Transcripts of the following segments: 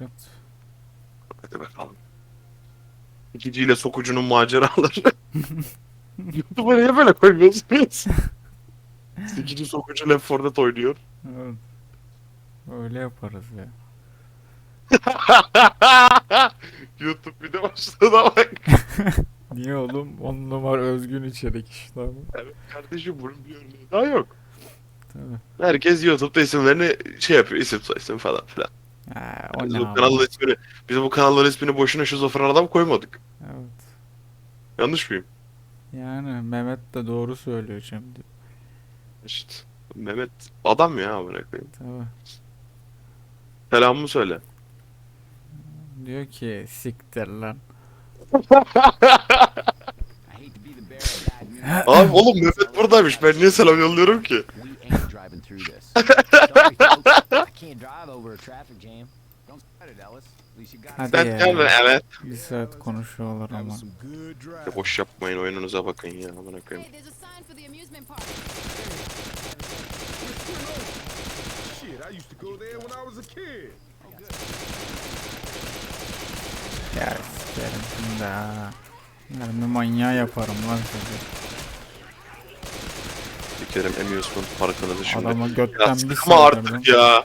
başlat. Hadi bakalım. İkiciyle sokucunun maceraları. YouTube'a niye böyle koymuyorsunuz? İkinci sokucu Left 4 Dead oynuyor. Evet. Öyle yaparız ya. YouTube bir de başlığına bak. Niye oğlum? On numara özgün içerik işte abi. Evet, kardeşim bunun bir örneği daha yok. Tabii. Herkes YouTube'da isimlerini şey yapıyor, isim soyisim falan filan. Ha, o Biz ne bu kanalın ismini, biz bu kanalların ismini boşuna şizofren adam koymadık. Evet. Yanlış mıyım? Yani Mehmet de doğru söylüyor şimdi. İşte Mehmet adam ya amına koyayım. Tabii. Selamımı söyle. Diyor ki siktir lan. Abi oğlum Mehmet buradaymış. Ben niye selam yolluyorum ki? drive over a traffic jam. Don't sweat it, Ellis. At least you got Hadi ya. gelme evet. Bir saat konuşuyorlar ama. Ya boş yapmayın oyununuza bakın ya amına koyayım. Hey, there's a sign for the amusement park. Shit, I used to go there when I was a kid. Ya sikerim şimdi ha. Mermi manyağı yaparım lan sizi. Sikerim amusement parkınızı şimdi. Adama Ya götten bir sıkma artık ya.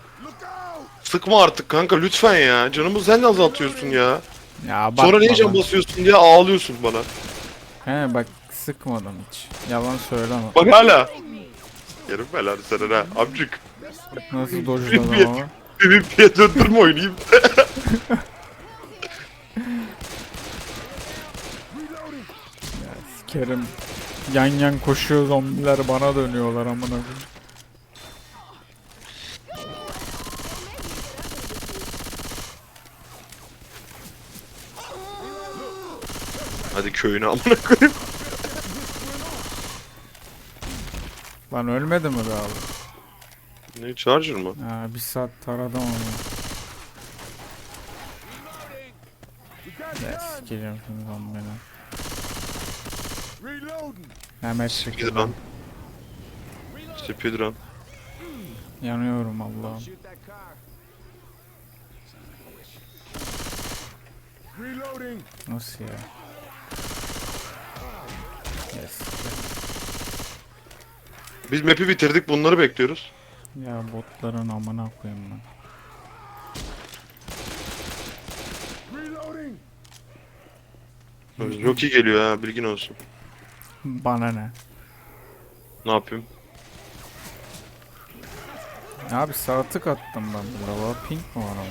Sıkma artık kanka lütfen ya. Canımı sen de azaltıyorsun ya. Ya bak Sonra niye can basıyorsun diye ağlıyorsun bana. He bak sıkmadım hiç. Yalan söyleme. Bak hala. Yerim belanı senin ha. Amcık. Nasıl dojladım ama. Piye döndürme oynayayım. Sikerim. Yan yan koşuyor zombiler bana dönüyorlar amına koyayım. Hadi köyüne amına koyayım. Lan ölmedi mi be abi? Ne charger mı? Ha bir saat taradım onu. Ya sikeceğim şimdi zombini. Reloading. Hemen çekil Speedrun. Speedrun. Yanıyorum Allah'ım. Nasıl ya? Yes. Biz map'i bitirdik bunları bekliyoruz. Ya botların amına koyayım ben. Rocky geliyor ha bilgin olsun. Bana ne? Ne yapayım? Abi sağ tık attım ben burada. Pink mi var ama?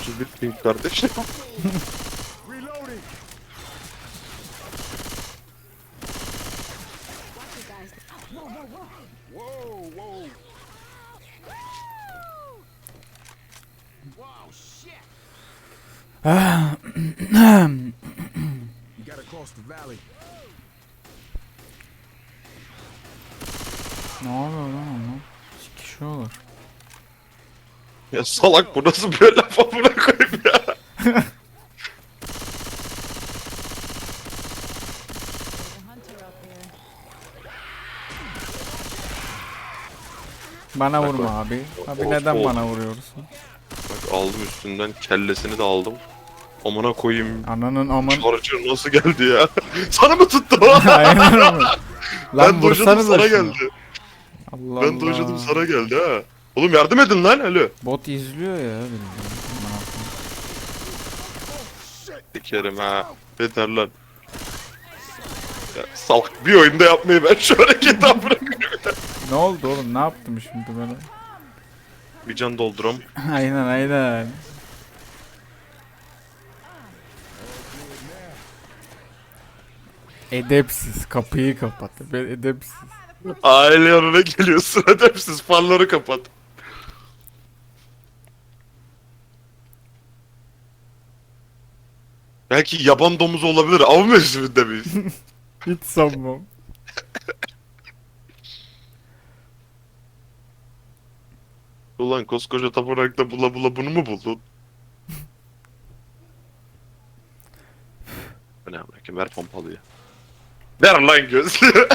31 ping kardeş. ne oluyor lan onu? Sikiş olur. ya salak bu nasıl bir laf amına koyayım ya. Bana Bak, vurma abi. Abi Of, neden of. bana vuruyorsun? Bak aldım üstünden kellesini de aldım. Amına koyayım. Ananın amın. Charger nasıl geldi ya? Sana mı tuttu? Aynen öyle. Lan ben dojladım vursanıza sana şunu. geldi. Allah Ben dojladım sana geldi ha. Oğlum yardım edin lan alo. Bot izliyor ya koyayım. Sikerim ha. Yeter lan. Ya, salak bir oyunda yapmayı ben şu hareketi koyayım. Ne oldu oğlum? Ne yaptım şimdi böyle? Bir can dolduram. aynen aynen. Edepsiz kapıyı kapat. Ben edepsiz. Aile yanına geliyorsun edepsiz farları kapat. Belki yaban domuzu olabilir. Av mevsiminde miyiz? Hiç sanmam. Ulan koskoca tapınakta bula bula bunu mu buldun? Bu ne amına koyayım, ver pompalıyı. Ver lan gözlüğü.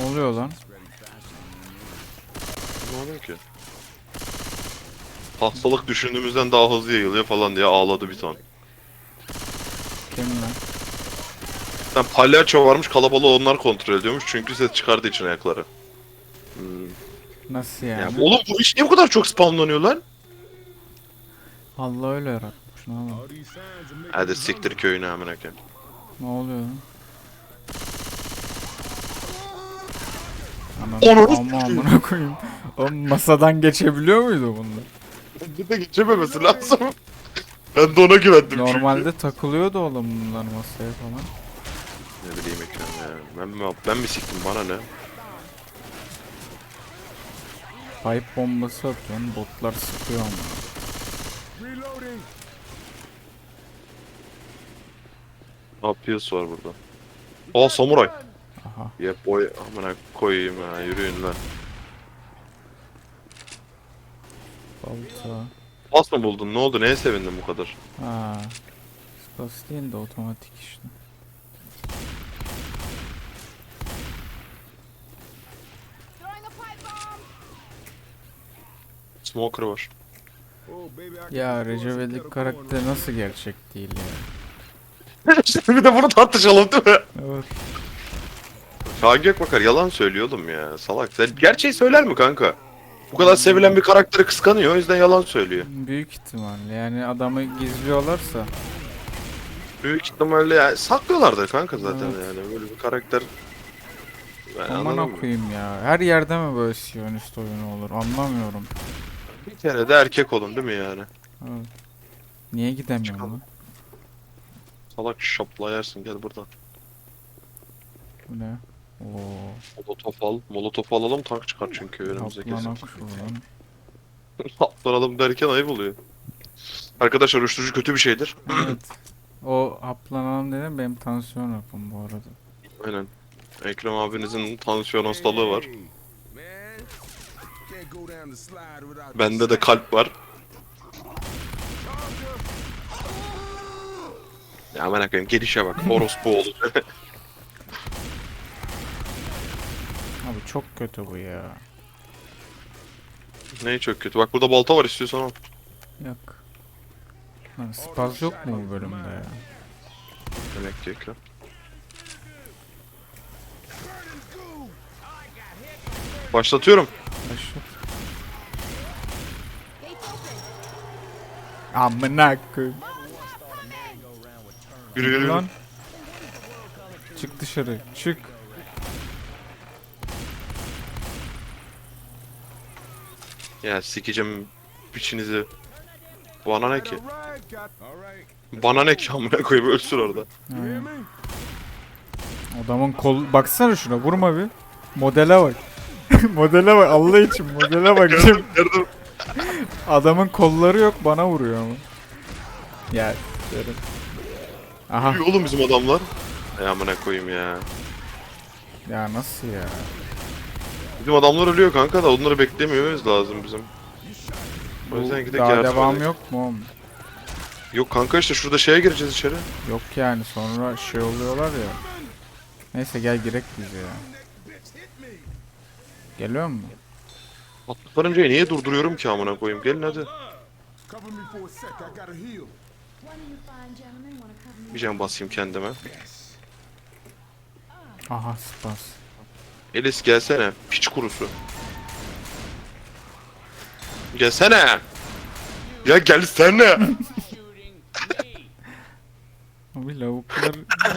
Ne oluyor lan? Ne oluyor ki? Hastalık düşündüğümüzden daha hızlı yayılıyor falan diye ağladı bir ton. Kim lan? Ben palyaço varmış kalabalığı onlar kontrol ediyormuş çünkü ses çıkardığı için ayakları. Hmm. Nasıl Ya, yani? oğlum bu iş niye bu kadar çok spamlanıyor lan? Allah öyle yaratmış. Ne oluyor? Hadi siktir köyüne amına. Ne oluyor lan? Anam, Ananı ama amına koyayım. Oğlum masadan geçebiliyor muydu bunlar? Bir de geçememesi lazım. Ben de ona güvendim Normalde takılıyordu oğlum bunlar masaya falan. çünkü. Ne bileyim ekran ya. Ben mi, ben mi siktim bana ne? Pipe bombası atıyorsun botlar sıkıyor ama. Reloading. APS var burada. Aa samuray. Aha. Yep boy amına koyayım ha yürüyün lan. Balta. Pas mı buldun? Ne oldu? Neye sevindin bu kadar? Ha. Spas değil de otomatik işte. Throwing a pipe bomb. Smoker var. Oh, Ya Recep İvedik karakteri nasıl gerçek değil ya. Şimdi bir de bunu tartışalım değil mi? Evet. Kaan Gökbakar yalan söylüyor oğlum ya. Salak. Sen gerçeği söyler mi kanka? Bu kadar sevilen bir karakteri kıskanıyor o yüzden yalan söylüyor. Büyük ihtimalle yani adamı gizliyorlarsa. Büyük ihtimalle yani saklıyorlardır kanka zaten Evet. yani böyle bir karakter. Ben Aman anlamıyorum. okuyayım ya. Her yerde mi böyle Siyonist oyunu olur anlamıyorum. Bir kere de erkek olun değil mi yani? Evet. Niye gidemiyorum Çıkalım. lan? Salak şapla yersin gel buradan. Bu ne? Oo. Molotof al. Molotof alalım tank çıkar çünkü önümüze kesin. Haplanalım derken ayıp oluyor. Arkadaşlar uyuşturucu kötü bir şeydir. Evet. O haplanalım dedim benim tansiyon hapım bu arada. Aynen. Ekrem abinizin tansiyon hastalığı var. Bende de kalp var. Ya aman akıyım gelişe bak. Orospu oğlu. Abi çok kötü bu ya. ne çok kötü. Bak burada balta var istiyorsan al. Yok. Lan spaz yok mu bu bölümde ya? Demek ki Ekrem. Başlatıyorum. Başlat. Amına koyayım. Yürü. yürü. Lan. Çık dışarı. Çık. Ya sikeceğim biçinizi. Bana ne ki? Bana ne ki amına koyayım ölsün orada. Me? Adamın kol... Baksana şuna vurma bir. Modele bak. modele bak Allah için modele bak. Şimdi Gördüm. adamın kolları yok bana vuruyor ama. Ya derim. Aha oğlum bizim adamlar. Ay amına koyayım ya. ya nasıl ya? Bizim adamlar ölüyor kanka da onları beklemiyoruz lazım bizim. O yüzden gidip daha yardım devam edelim. yok mu? oğlum? Yok kanka işte şurada şeye gireceğiz içeri. Yok yani sonra şey oluyorlar ya. Neyse gel girek biz ya. Geliyor mu? Atlıklarınca niye durduruyorum ki amına koyayım? Gelin hadi. Cover me for a sec. I gotta heal. One of you fine gentlemen want to cover me? Bir can basayım kendime. Aha spas. Elis gelsene. Piç kurusu. Gelsene. Ya gelsene. Abi lavuklar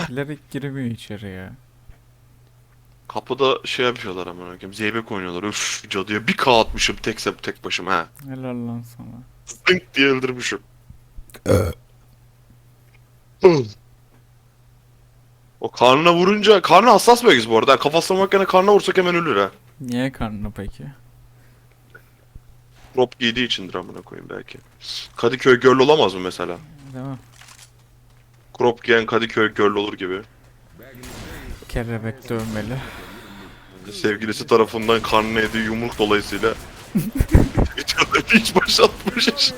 bilerek giremiyor içeri ya. Kapıda şey yapıyorlar amına koyayım. Zeybek oynuyorlar. Üf cadıya bir K atmışım tek sep tek başım ha. Helal lan sana. Zınk diye öldürmüşüm. O karnına vurunca karnı hassas bölgesi bu arada. Kafasına makine karnına vursak hemen ölür ha. Niye karnına peki? Prop giydiği içindir amına koyayım belki. Kadıköy girl olamaz mı mesela? Değil mi? Crop giyen Kadıköy girl olur gibi. Kelebek dövmeli. Sevgilisi tarafından karnına yediği yumruk dolayısıyla hiç başlatmış.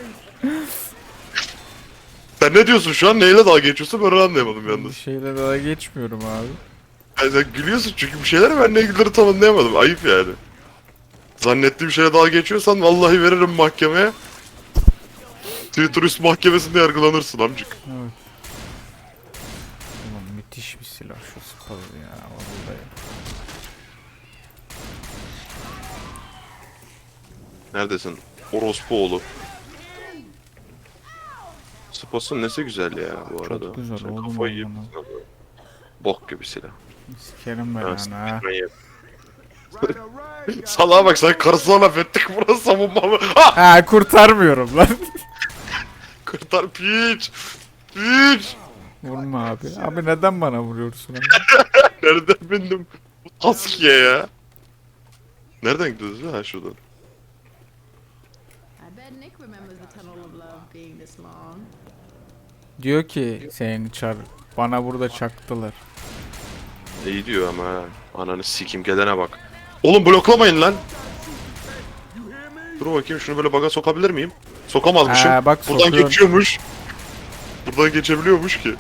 Sen ne diyorsun şu an? Neyle dalga geçiyorsun? Ben onu anlayamadım Bir yalnız. şeyle daha geçmiyorum abi. Ya sen gülüyorsun çünkü bir şeyler ben ne güldüğünü tam anlayamadım. Ayıp yani. Zannettiğim şeye daha geçiyorsan vallahi veririm mahkemeye. Twitter üst mahkemesinde yargılanırsın amcık. Evet. Ulan müthiş bir silah şu spalı ya vallahi. Neredesin? Orospu oğlu. Spas'ın nesi güzel ya bu Çok arada. güzel Sen oğlum kafayı oğlum yemişsin ama. Bok gibi silah. Sikerim ben Ha, ha. Salağa bak sen karısına laf ettik burası savunma mı? Ah! Ha kurtarmıyorum lan. Kurtar piç! Piç! Vurma abi. Abi neden bana vuruyorsun abi? Nereden bindim? Bu taskiye ya. Nereden gidiyoruz? Ha şuradan. Diyor ki seni çar. Bana burada çaktılar. İyi diyor ama ha. Ananı sikim gelene bak. Oğlum bloklamayın lan. Dur bakayım şunu böyle baga sokabilir miyim? Sokamazmışım. Ha, bak Buradan sokuyorum. geçiyormuş. Buradan geçebiliyormuş ki.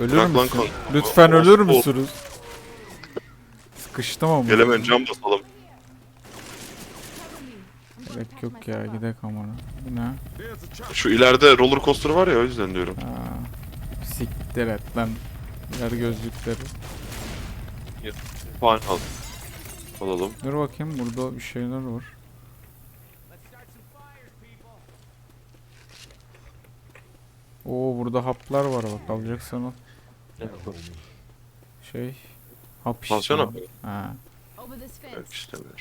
Ölür Bırak lan müsün? Lütfen ölür o- müsünüz? Sıkıştım ama. Gelemen cam basalım. Gerek yok ya gidek amına. Bu ne? Şu ileride roller coaster var ya o yüzden diyorum. Ha. Siktir et lan. Ver gözlükleri. Puan al. Alalım. Dur bakayım burada bir şeyler var. Oo burada haplar var bak alacaksan al. Şey hap işte. Hapı. Ha. Yok istemiyorum.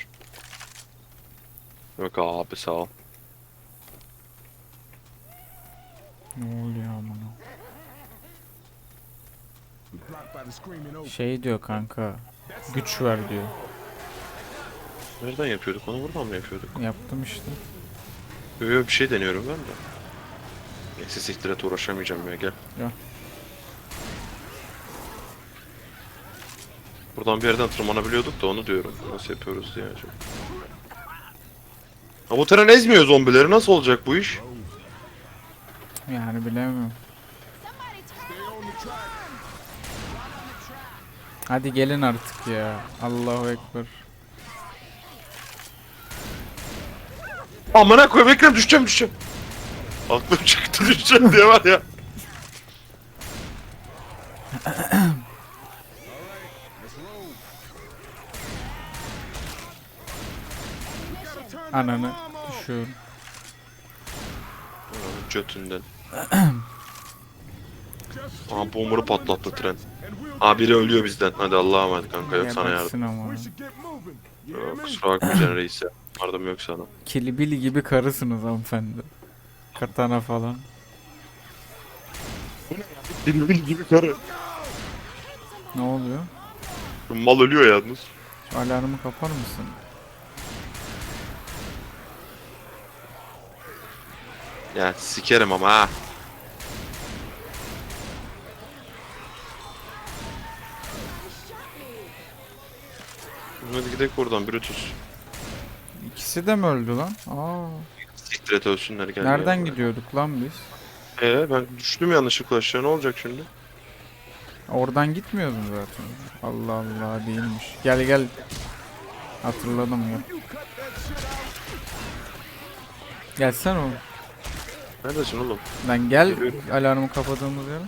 Yok abi sağ ol. Ne oluyor amına? Şey diyor kanka. Güç ver diyor. Nereden yapıyorduk onu buradan mı yapıyorduk? Yaptım işte. Böyle bir şey deniyorum ben de. Neyse siktir et uğraşamayacağım ya gel. Gel. Buradan bir yerden tırmanabiliyorduk da onu diyorum. Nasıl yapıyoruz diye acaba. Ha bu tren ezmiyor zombileri nasıl olacak bu iş? Yani bilemiyorum. Hadi gelin artık ya. Allahu ekber. Amına koyayım Ekrem düşeceğim düşeceğim. Aklım çıktı düşeceğim diye var ya. Ananı düşüyorum. Götünden. Aha boomer'ı patlattı tren. Aa biri ölüyor bizden. Hadi Allah'a emanet kanka yok sana yardım. Ama. Yok? Kusura bakmayacaksın reis ya. Yardım yok sana. Kilibili gibi karısınız hanımefendi. Katana falan. Bilbil gibi karı. Ne oluyor? Mal ölüyor yalnız. Şu alarmı kapar mısın? Ya sikerim ama ha. Hadi gidelim buradan Brutus. İkisi de mi öldü lan? Aa. Siktir et ölsünler gel. Nereden ya. gidiyorduk lan biz? Ee ben düştüm yanlışlıkla aşağı ne olacak şimdi? Oradan gitmiyordun zaten. Allah Allah değilmiş. Gel gel. Hatırladım ya. Gelsene oğlum. Neredesin oğlum? Lan gel Geliyorum. alarmı kapadığımız yere.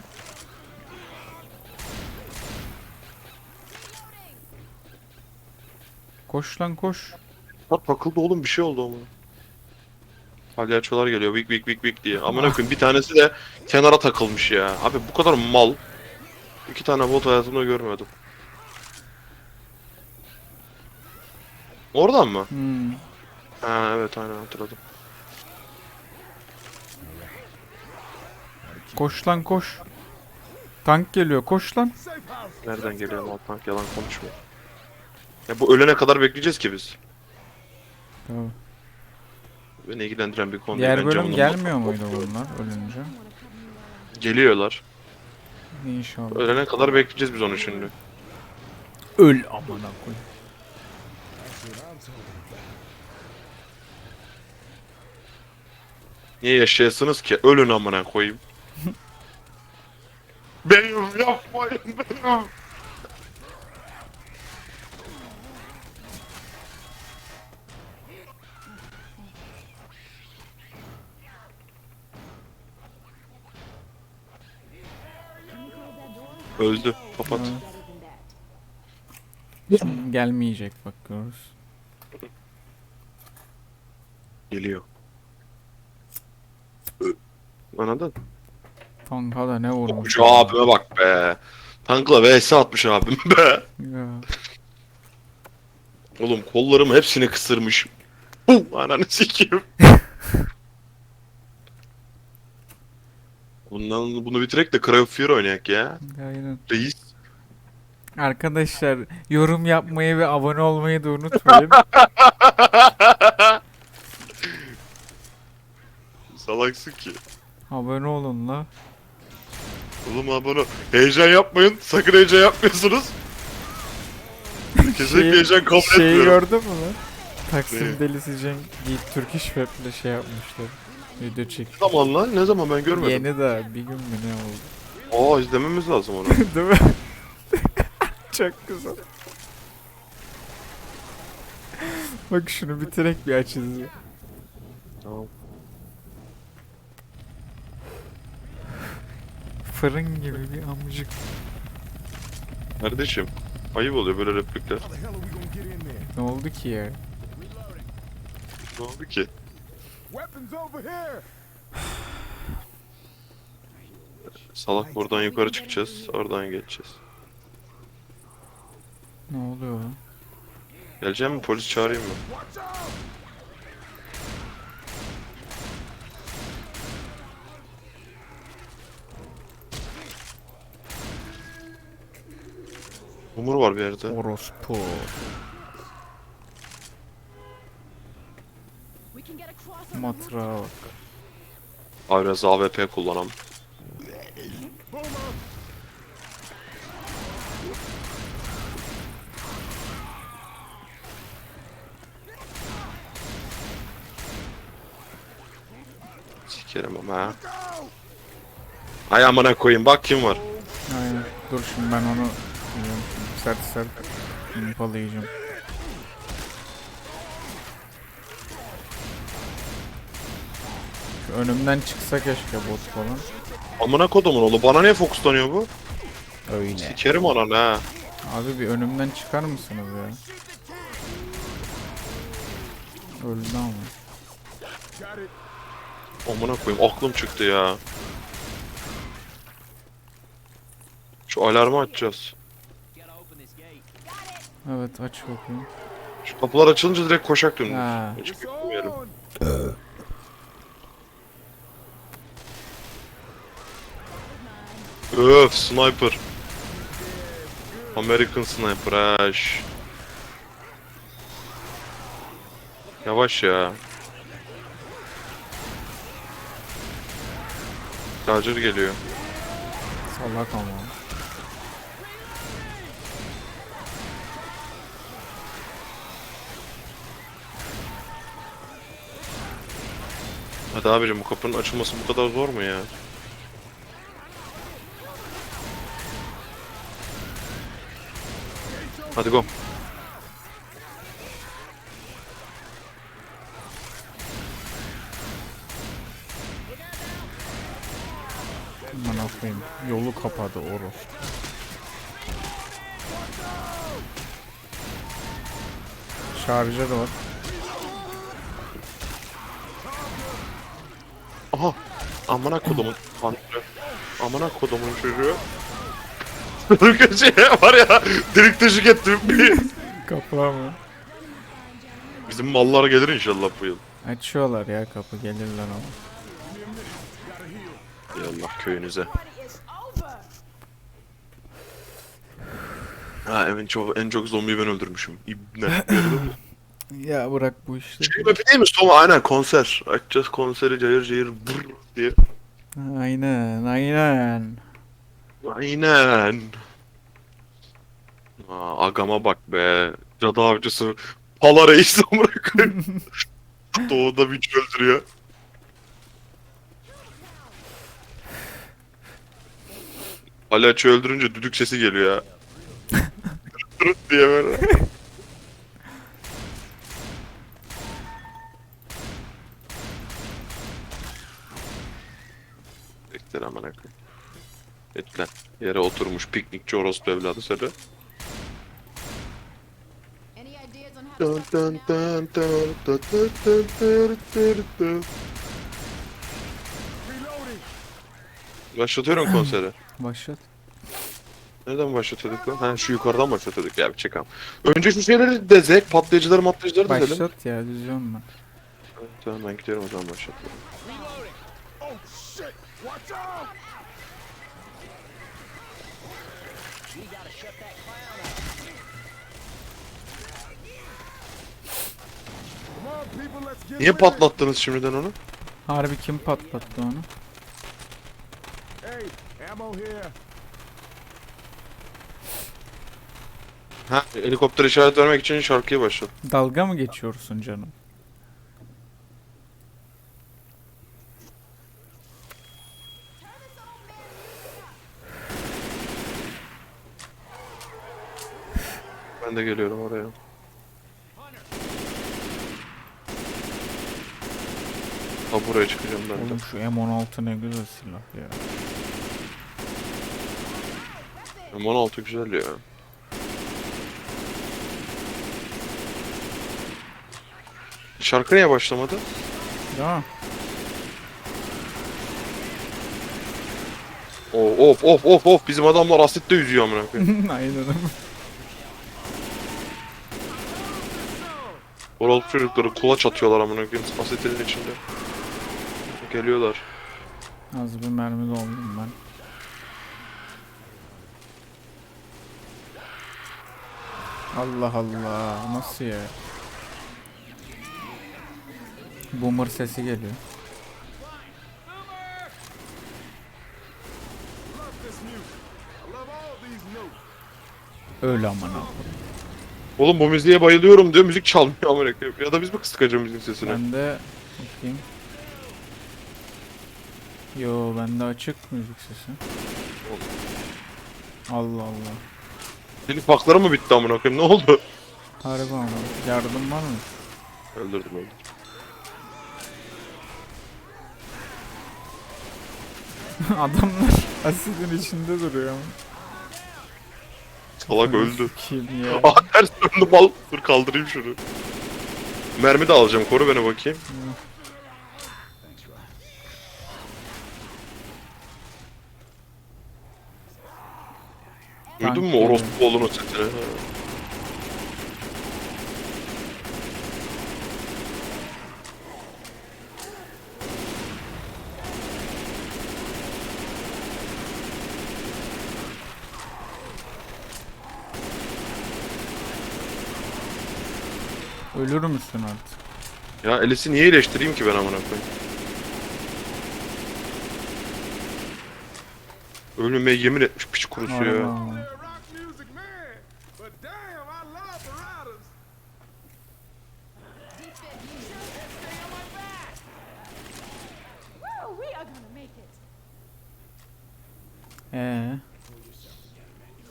Koş lan koş. Bak takıldı oğlum bir şey oldu ama. Palyaçolar geliyor vik vik vik vik diye. Amına koyayım bir tanesi de kenara takılmış ya. Abi bu kadar mal. İki tane bot hayatımda görmedim. Oradan mı? Hmm. Ha evet aynen hatırladım. Koş lan koş. Tank geliyor koş lan. Nereden geliyor mal tank yalan konuşma. Ya bu ölene kadar bekleyeceğiz ki biz. Tamam. Beni ilgilendiren bir konu Diğer değil. bölüm Bence gelmiyor onun- muydu bunlar ölünce? Geliyorlar. İnşallah. Ölene kadar bekleyeceğiz biz onu şimdi. Öl amına koyayım. Niye yaşayasınız ki? Ölün amına koyayım. Benim yapmayın benim. Öldü. Kapat. Gelmeyecek bak görürüz. Geliyor. Anladın? Tanka da ne vurmuş. Şu abime bak be. Tankla vs atmış abim be. Ya. Oğlum kollarımı hepsini kısırmış. Huh, ananı sikeyim. Bundan bunu bitirek de Cry of Fear oynayak ya. Aynen. Reis. Arkadaşlar yorum yapmayı ve abone olmayı da unutmayın. Salaksın ki. abone olun la. Oğlum abone. Heyecan yapmayın. Sakın heyecan yapmıyorsunuz. Kesinlikle Şeyi- heyecan kabul Şeyi etmiyorum. gördün mü lan? Taksim Ne? delisi Cenk Geek Turkish Web'le şey yapmışlar. Video çek. Ne zaman lan? Ne zaman ben görmedim. Yeni de bir gün mü ne oldu? Aa izlememiz lazım onu. Değil mi? Çok güzel. Bak şunu bitirek bir aç izle. tamam. Fırın gibi bir amcık. Kardeşim. Ayıp oluyor böyle replikler. Ne oldu ki ya? Ne oldu ki? Salak buradan yukarı çıkacağız. Oradan geçeceğiz. Ne oluyor? Geleceğim mi? Polis çağırayım mı? Umur var bir yerde. Orospu. Matrağa bak. Abi biraz AWP kullanam. Sikerim ama ha. Ay amına koyayım bak kim var. Aynen. Dur şimdi ben onu sert sert impalayacağım. Şu önümden çıksa keşke bot falan. Amına kodumun oğlu bana niye fokuslanıyor bu? Öyle. Sikerim ananı ha. Abi bir önümden çıkar mısınız ya? Öldü ama. Amına koyayım aklım çıktı ya. Şu alarmı açacağız. Evet aç bakayım. Şu kapılar açılınca direkt koşak dönüyoruz. Ha. Hiç on! Öf sniper. American sniper aş. Yavaş ya. Charger geliyor. Salak ama. Hadi abicim bu kapının açılması bu kadar zor mu ya? Hadi go. Aman koyayım. Yolu kapadı orospu. Şarjör var. Amına kodumun tanrı. Amına kodumun çocuğu. Köşeye var ya delik deşik ettim. Kapı mı? Bizim mallar gelir inşallah bu yıl. Açıyorlar ya kapı gelirler ama. Ey Allah köyünüze. Ha en çok en çok zombiyi ben öldürmüşüm. İbne. Gördün mü? Ya bırak bu işleri. Şey değil mi? Soma aynen konser. Açacağız konseri cayır cayır brr diye. Aynen aynen. Aynen. Aa, agama bak be. Cadı avcısı. Pala reis koyayım. Doğuda bir öldürüyor. Palyaço öldürünce düdük sesi geliyor ya. Diye böyle. Bekler aman akım. Bekler. Yere oturmuş piknikçi orospu evladı seni. Dun stop dun them now? dun dun dun dun dun dun dun dun. Başlatıyorum konseri. Başlat. Nereden başlatıyorduk lan? Ha şu yukarıdan başlatıyorduk ya bir çekam. Önce şu şeyleri dezek, patlayıcıları matlayıcıları dizelim. Başlat ya düzüyorum ben. Evet, Tamam ben gidiyorum o zaman başlatıyorum. Watch out! We gotta shut that clown up. Come on, people, let's get Niye patlattınız şimdiden onu? Harbi kim patlattı onu? Hey, ammo here. Ha helikopter işaret vermek için şarkıyı başlat. Dalga mı geçiyorsun canım? Ben de geliyorum oraya. Ha buraya çıkacağım ben de. Oğlum şu M16 ne güzel silah ya. M16 güzel ya. Şarkı niye başlamadı? Değil mi? Oo, of of of of bizim adamlar asitte yüzüyor amına koyayım. Aynen öyle. Orospu çocukları kulaç atıyorlar amına koyayım asitlerin içinde. Geliyorlar. Az bir mermi doldum ben. Allah Allah nasıl ya? Boomer sesi geliyor. Love this music. Oğlum bu müziğe bayılıyorum diyor müzik çalmıyor amına koyayım. Ya da biz mi kıstık acaba müzik sesini? Ben de bakayım. Yo bende açık müzik sesi. Allah Allah. Telif hakları mı bitti amına koyayım ne oldu? Harbi ama yardım var mı? Öldürdüm öldürdüm. Adamlar asidin içinde duruyor ama. Salak öldü. Kim ya? Ters döndüm al. Dur kaldırayım şunu. Mermi de alacağım koru beni bakayım. Duydun mu orospu oğlunun sesini? Ölür müsün artık? Ya Alice'i niye iyileştireyim ki ben amına koyayım? Ölmemeye yemin etmiş piç kurusu ya. Woo, we are gonna make it. Ee.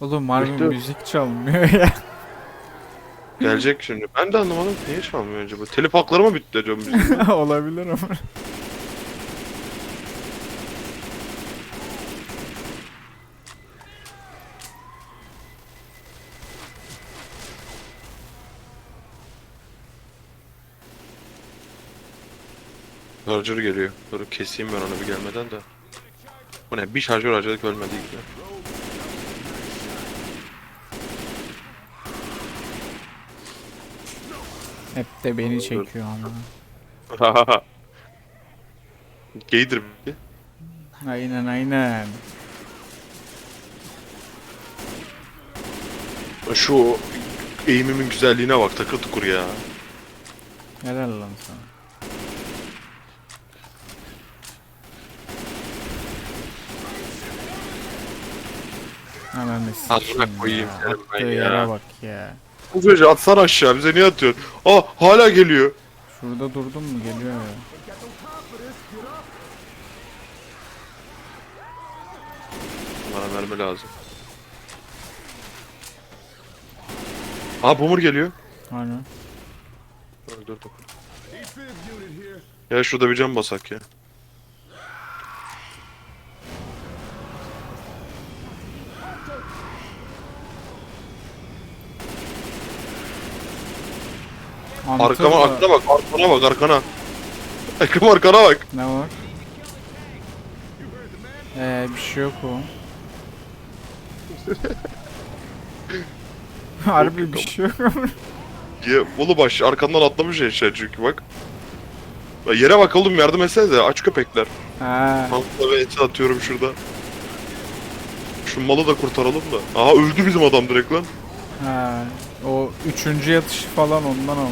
Oğlum harbi Bekle. müzik çalmıyor ya. Gelecek şimdi. Ben de anlamadım ki niye çalmıyor acaba? Telif hakları mı bitti acaba müzik? Olabilir ama. Şarjör geliyor. Dur keseyim ben onu bir gelmeden de. Bu ne? Bir şarjör harcadık ölmedi gibi. Hep de beni çekiyor ama. Gaydir bir. Aynen aynen. Şu eğimimin güzelliğine bak takır tukur ya. Helal lan sana. Hemen de sikeyim ya. Attığı ya. yere bak ya. Bu çocuğu atsana aşağı bize niye atıyorsun? Aa hala geliyor. Şurada durdum mu geliyor ya. Bana mermi lazım. Aa boomer geliyor. Aynen. Öldürdüm. E5 unit here. Ya şurada bir can basak ya. Hunter Arkama da- arkana bak arkana bak arkana. Ekrem arkana bak. Ne var? Ee bir şey yok o. Harbi bir şey yok. Ya, Bolu baş arkandan atlamış eşya çünkü bak. Ya yere bak oğlum yardım etsenize aç köpekler. ha, Tankla ve eti atıyorum şurada. Şu malı da kurtaralım da. Aha öldü bizim adam direkt lan. ha. O üçüncü yatışı falan ondan alın.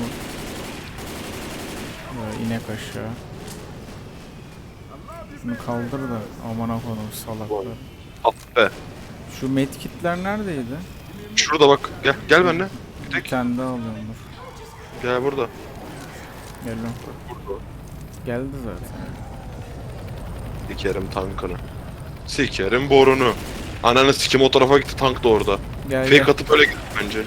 Böyle inek aşağı. Bunu kaldır da aman akodum salaklar. Be. Şu medkitler neredeydi? Şurada bak. Gel gel benimle. Bir tane daha alıyorum dur. Gel burada. Geliyorum. Geldi zaten. Sikerim tankını. Sikerim borunu. Ananı sikim o tarafa gitti tank da orada. Gel Fake gel. atıp öyle gitti bence.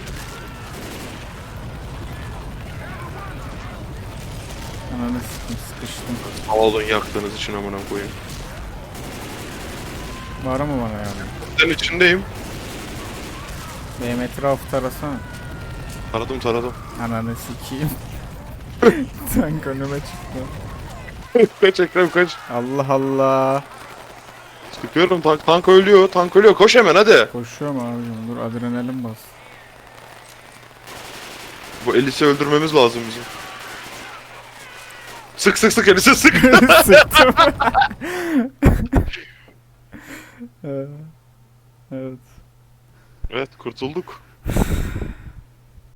Ananı sıkım sıkıştım. Avalon yaktığınız için amına koyayım. Var mı bana yardım? Ben içindeyim. Benim etrafı tarasana. Taradım taradım. Ananı sikeyim. Tank önüme çıktı. kaç Ekrem kaç. Allah Allah. Sıkıyorum tank, tank ölüyor tank ölüyor koş hemen hadi. Koşuyorum abicim dur adrenalin bas. Bu Elis'i öldürmemiz lazım bizim. Sık sık sık Elis'i sık. Sıktım. Evet. evet kurtulduk.